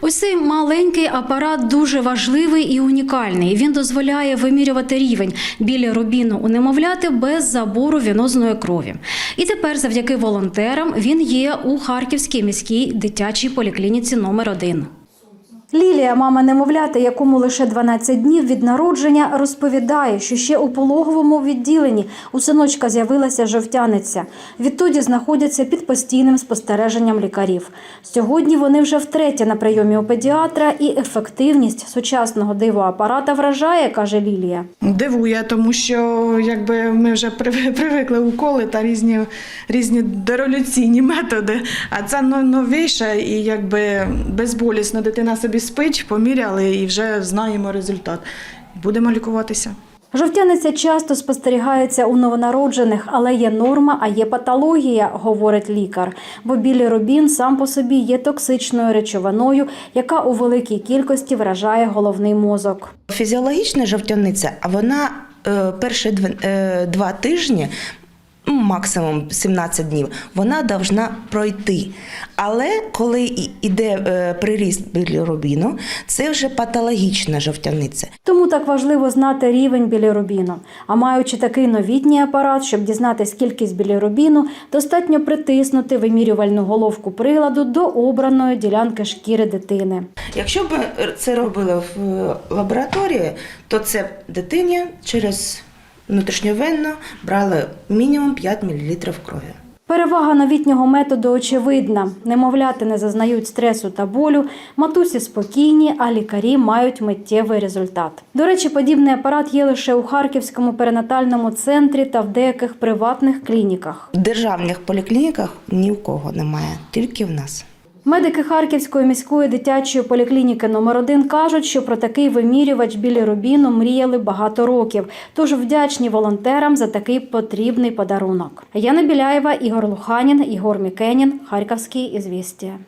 Ось цей маленький апарат дуже важливий і унікальний. Він дозволяє вимірювати рівень біля рубіну у немовляти без забору вінозної крові. І тепер, завдяки волонтерам, він є у Харківській міській дитячій поліклініці номер 1 Лілія, мама немовляти, якому лише 12 днів від народження, розповідає, що ще у пологовому відділенні у синочка з'явилася жовтяниця. Відтоді знаходяться під постійним спостереженням лікарів. Сьогодні вони вже втретє на прийомі у педіатра, і ефективність сучасного дивоапарата вражає, каже Лілія. Дивує, тому що якби ми вже привикли уколи та різні, різні деролюційні методи. А це новіше і якби безболісно дитина собі спить, поміряли і вже знаємо результат. Будемо лікуватися. Жовтяниця часто спостерігається у новонароджених, але є норма, а є патологія, говорить лікар. Бо білірубін сам по собі є токсичною речовиною, яка у великій кількості вражає головний мозок. Фізіологічна жовтяниця, а вона е, перші е, два тижні. Ну, Максимум 17 днів вона повинна пройти. Але коли іде е, приріст білірубіну, це вже патологічна жовтяниця. Тому так важливо знати рівень білірубіну. А маючи такий новітній апарат, щоб дізнатись кількість білірубіну, достатньо притиснути вимірювальну головку приладу до обраної ділянки шкіри дитини. Якщо б це робили в е, лабораторії, то це дитині через внутрішньовенно брали мінімум 5 мл крові. Перевага новітнього методу очевидна. Немовляти не зазнають стресу та болю, матусі спокійні, а лікарі мають миттєвий результат. До речі, подібний апарат є лише у Харківському перинатальному центрі та в деяких приватних клініках. В державних поліклініках ні в кого немає, тільки в нас. Медики Харківської міської дитячої поліклініки номер 1 кажуть, що про такий вимірювач білірубіну мріяли багато років. Тож вдячні волонтерам за такий потрібний подарунок. Яна Біляєва, Ігор Луханін, Ігор Мікенін, Харківські ізвістія.